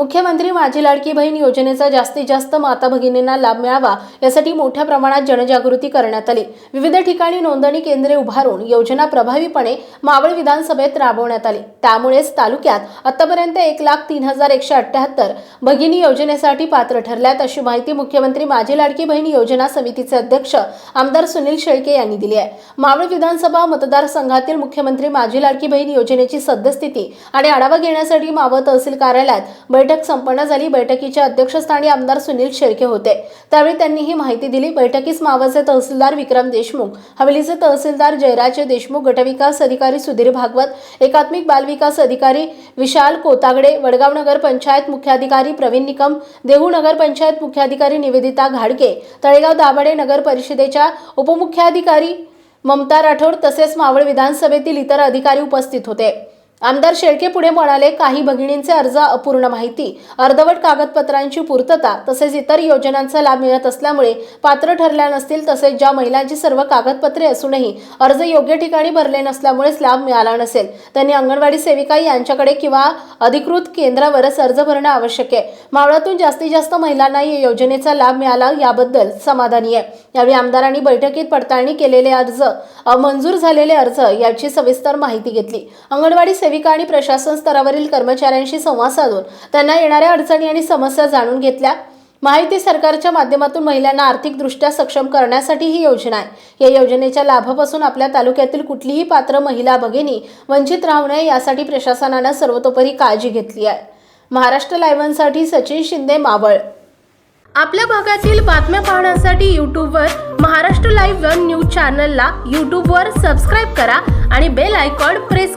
मुख्यमंत्री माझी लाडकी बहीण योजनेचा जास्तीत जास्त माता भगिनींना लाभ मिळावा यासाठी मोठ्या प्रमाणात जनजागृती करण्यात आली. विविध ठिकाणी नोंदणी केंद्रे उभारून योजना प्रभावीपणे मावळ विधानसभेत राबवण्यात आली. त्यामुळेच तालुक्यात आतापर्यंत एक लाख तीन हजार एकशे अठ्ठ्याहत्तर भगिनी योजनेसाठी पात्र ठरल्यात अशी माहिती मुख्यमंत्री माझी लाडकी बहीण योजना समितीचे अध्यक्ष आमदार सुनील शेळके यांनी दिली आहे. मावळ विधानसभा मतदारसंघातील मुख्यमंत्री माझी लाडकी बहीण योजनेची सद्यस्थिती आणि आढावा घेण्यासाठी मावळ तहसील कार्यालयात बैठक बैठक संपन्न झाली. बैठकीच्या अध्यक्षस्थानी आमदार सुनील शेळके होते. त्यावेळी त्यांनी ही माहिती दिली. बैठकीस मावळचे तहसीलदार विक्रम देशमुख हवेलीचे तहसीलदार जयराज देशमुख गटविकास अधिकारी सुधीर भागवत एकात्मिक बालविकास अधिकारी विशाल कोतागडे वडगाव नगर पंचायत मुख्याधिकारी प्रवीण निकम देहू नगर पंचायत मुख्याधिकारी निवेदिता घाडके तळेगाव दाभाडे नगर परिषदेच्या उपमुख्याधिकारी ममता राठोड तसेच मावळ विधानसभेतील इतर अधिकारी उपस्थित होते. आमदार शेळके पुढे म्हणाले काही भगिनींचे अर्ज अपूर्ण माहिती अर्धवट कागदपत्रांची पूर्तता तसेच इतर योजनांचा लाभ मिळत असल्यामुळे पात्र ठरल्या नसतील तसेच ज्या महिलांची सर्व कागदपत्रे असूनही अर्ज योग्य ठिकाणी भरले नसल्यामुळेच लाभ मिळाला नसेल त्यांनी अंगणवाडी सेविका यांच्याकडे किंवा अधिकृत केंद्रावरच अर्ज भरणं आवश्यक आहे. मावळातून जास्तीत जास्त महिलांना या योजनेचा लाभ मिळाला याबद्दल समाधानी आहे. यावेळी आमदारांनी बैठकीत पडताळणी केलेले अर्ज मंजूर झालेले अर्ज याची सविस्तर माहिती घेतली. अंगणवाडी सेविका आणि प्रशासन स्तरावरील कर्मचाऱ्यांशी संवाद साधून त्यांना येणाऱ्या अडचणी आणि समस्या जाणून घेतल्या. माहिती सरकारच्या माध्यमातून महिलांना आर्थिकदृष्ट्या सक्षम करण्यासाठी ही योजना आहे. या योजनेच्या लाभापासून आपल्या तालुक्यातील कुठलीही पात्र महिला भगिनी वंचित राहू नये यासाठी प्रशासनानं सर्वतोपरी काळजी घेतली आहे. महाराष्ट्र लायव्हनसाठी सचिन शिंदे मावळ. आपल्या भागातील बातम्या पाहण्यासाठी यूट्यूबवर महाराष्ट्र लाईव्ह वन न्यूज चॅनलला यूट्यूबवर सबस्क्राईब करा आणि बेल आयकॉन प्रेस